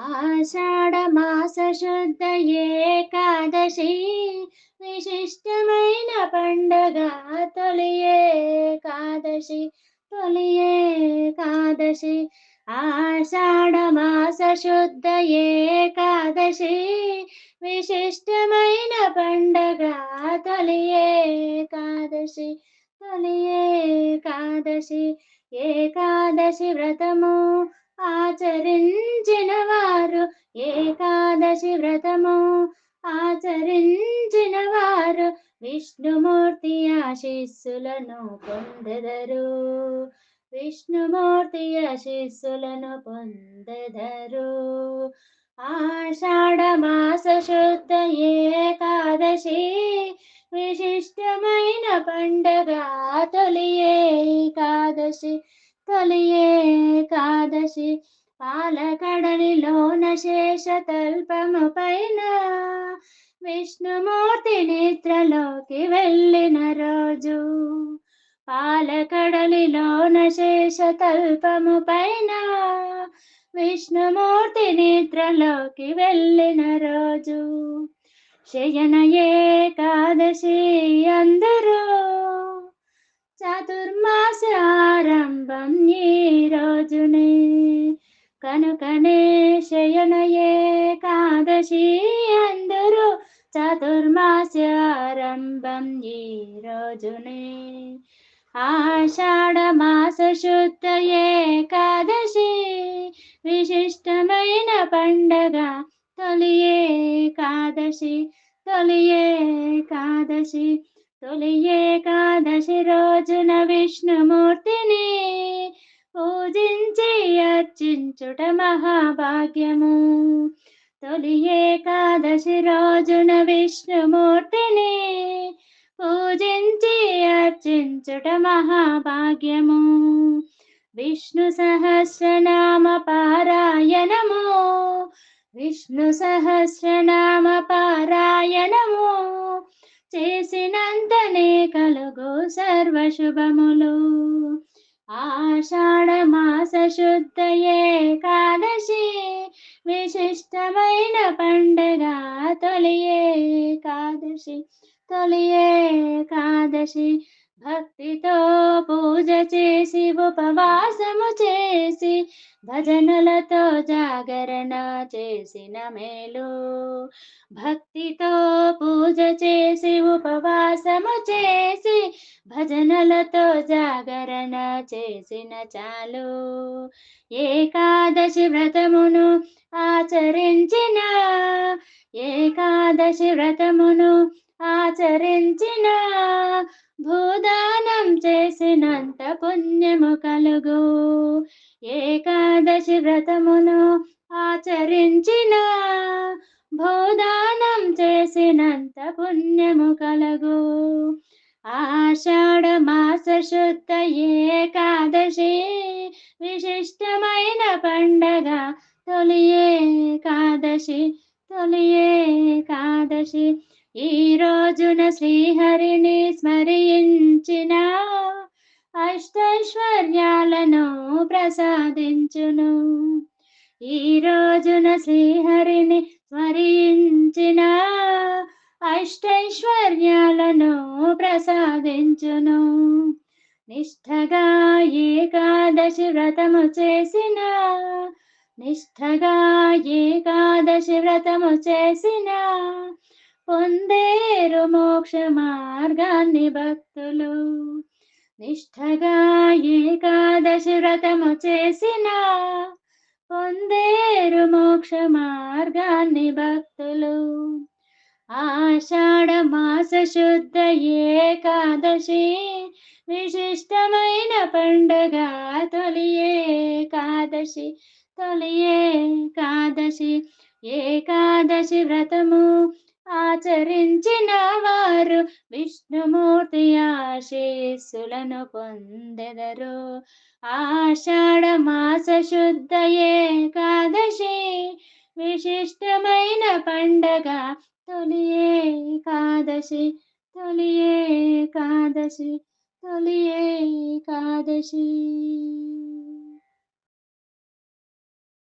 ఆషాఢమాస శుద్ధ ఏకాదశి విశిష్టమైన పండగ తొలి ఏకాదశి తొలి ఏకాదశి. ఆషాఢ శుద్ధ ఏకాదశి విశిష్టమైన పండగ తొలి ఏకాదశి తొలి ఏకాదశి. ఏకాదశి వ్రతము ఆచరించిన వారు ఏకాదశి వ్రతము. ఆచరించిన వారు విష్ణుమూర్తి ఆశీస్సులను పొందెదరు. విష్ణుమూర్తి ఆశీస్సులను పొందెదరు. ఆషాఢమాస శుద్ధ ఏకాదశి విశిష్టమైన పండగ తొలి ఏకాదశి తొలి ఏకాదశి పాలకడలిలోన శేష తల్పము పైన విష్ణుమూర్తి నిద్రలోకి వెళ్ళిన రోజు. పాలకడలిలోన శేష తల్పము పైన విష్ణుమూర్తి నిద్రలోకి వెళ్ళిన రోజు. శయన ఏకాదశి అందరూ చతుర్మా ఆరంభం నీ రోజునే. కనుకనే శయన ఏకాదశి అందరూ. చతుర్మాస ఆరంభం ఈ రోజునే. ఆషాఢ మాస శుద్ధ ఏకాదశి విశిష్టమైన పండగ తొలి ఏకాదశి తొలి ఏకాదశి తొలి ఏకాదశి రోజున విష్ణుమూర్తిని పూజించి అర్చించుట మహాభాగ్యము. తొలి ఏకాదశి రోజున విష్ణుమూర్తిని పూజించి అర్చించుట మహాభాగ్యము. విష్ణు సహస్రనామ పారాయణము. విష్ణు సహస్రనామ పారాయణము. చేసినంతనే కలుగు సర్వశుభములు. ఆషాఢ మాస శుద్ధ ఏకాదశి విశిష్టమైన పండగ తొలి ఏకాదశి తొలి ఏకాదశి. భక్తితో పూజ చేసి ఉపవాసము చేసి భజనలతో జాగరణ చేసిన మేలు. భక్తితో భజనలతో జాగరణ చేసిన చాలు. ఏకాదశి వ్రతమును ఆచరించిన ఏకాదశి వ్రతమును ఆచరించిన భూదానం చేసినంత పుణ్యము కలుగు. ఏకాదశి వ్రతమును ఆచరించిన భూదానం చేసినంత పుణ్యము కలుగు. ఆషాఢ మాస శుద్ధ ఏకాదశి. విశిష్టమైన పండగ తొలి ఏకాదశి. తొలి ఏకాదశి. ఈ రోజున శ్రీహరిని స్మరించిన అష్టైశ్వర్యాలను ప్రసాదించును. ఈ రోజున శ్రీహరి ప్రసాదించును నిష్ఠగా ఏకాదశి వ్రతము చేసిన నిష్ఠగా ఏకాదశి వ్రతము చేసిన పొందేరు మోక్ష మార్గాన్ని భక్తులు. నిష్ఠగా ఏకాదశి వ్రతము చేసిన పొందేరు మోక్ష మార్గాన్ని భక్తులు. ఆషాఢ మాస శుద్ధ ఏకాదశి విశిష్టమైన పండగ. తొలి ఏకాదశి తొలి ఏకాదశి ఏకాదశి వ్రతము ఆచరించిన వారు విష్ణుమూర్తి ఆశీస్సులను పొందెదరు. ఆషాఢ మాస శుద్ధ ఏకాదశి విశిష్టమైన పండగ. తొలి ఏకాదశి トリエイカーダシトリエイカーダシ